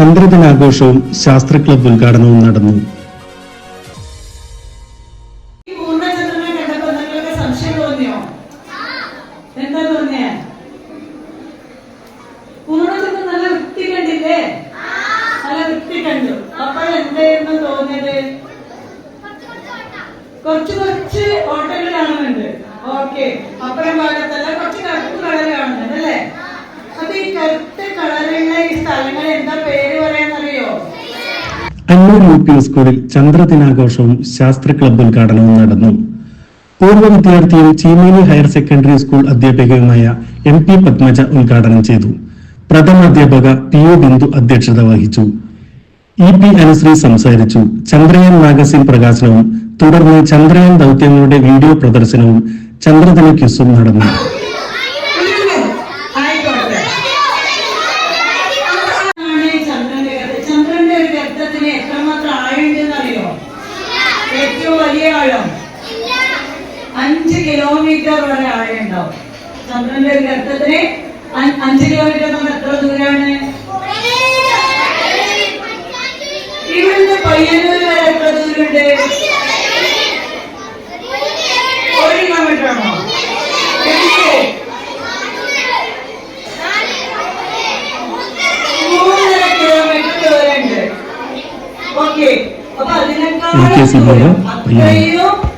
ചന്ദ്രദിനാഘോഷവും ശാസ്ത്ര ക്ലബ് ഉദ്ഘാടനവും നടന്നു. കുറച്ച് കുറച്ച് ഓട്ടങ്ങൾ കാണുന്നുണ്ട്. ഓക്കെ. അപ്പുറം ഭാഗത്തല്ല അന്നൂർ യു പി സ്കൂളിൽ ചന്ദ്രദിനാഘോഷവും ശാസ്ത്ര ക്ലബ് ഉദ്ഘാടനവും നടന്നു. പൂർവ വിദ്യാർത്ഥിയും ചീമേനി ഹയർ സെക്കൻഡറി സ്കൂൾ അധ്യാപികയുമായ എം പി പത്മജ ഉദ്ഘാടനം ചെയ്തു. പ്രഥമ അധ്യാപക പി ഒ ബിന്ദു അധ്യക്ഷത വഹിച്ചു. ഇ പി അനുശ്രീ സംസാരിച്ചു. ചന്ദ്രയാൻ മാഗസിൻ പ്രകാശനവും തുടർന്ന് ചന്ദ്രയാൻ ദൗത്യങ്ങളുടെ വീഡിയോ പ്രദർശനവും ചന്ദ്രദിന ക്യുസും നടന്നു ആയിക്കോട്ടെ ആണ് ഈ ചന്ദ്രന്റെ ഗർത്തം ചന്ദ്രന്റെ ഒരു ഗർത്തത്തിന് എത്രമാത്രം അറിയോ ഏറ്റവും വലിയ ആഴം. അഞ്ച് കിലോമീറ്റർ വരെ ആഴുണ്ടാവും ചന്ദ്രന്റെ ഒരു ഗർത്തത്തിന് അഞ്ച് കിലോമീറ്റർ കിലോമീറ്റർ ദൂരമുണ്ട് ഓക്കെ അപ്പൊ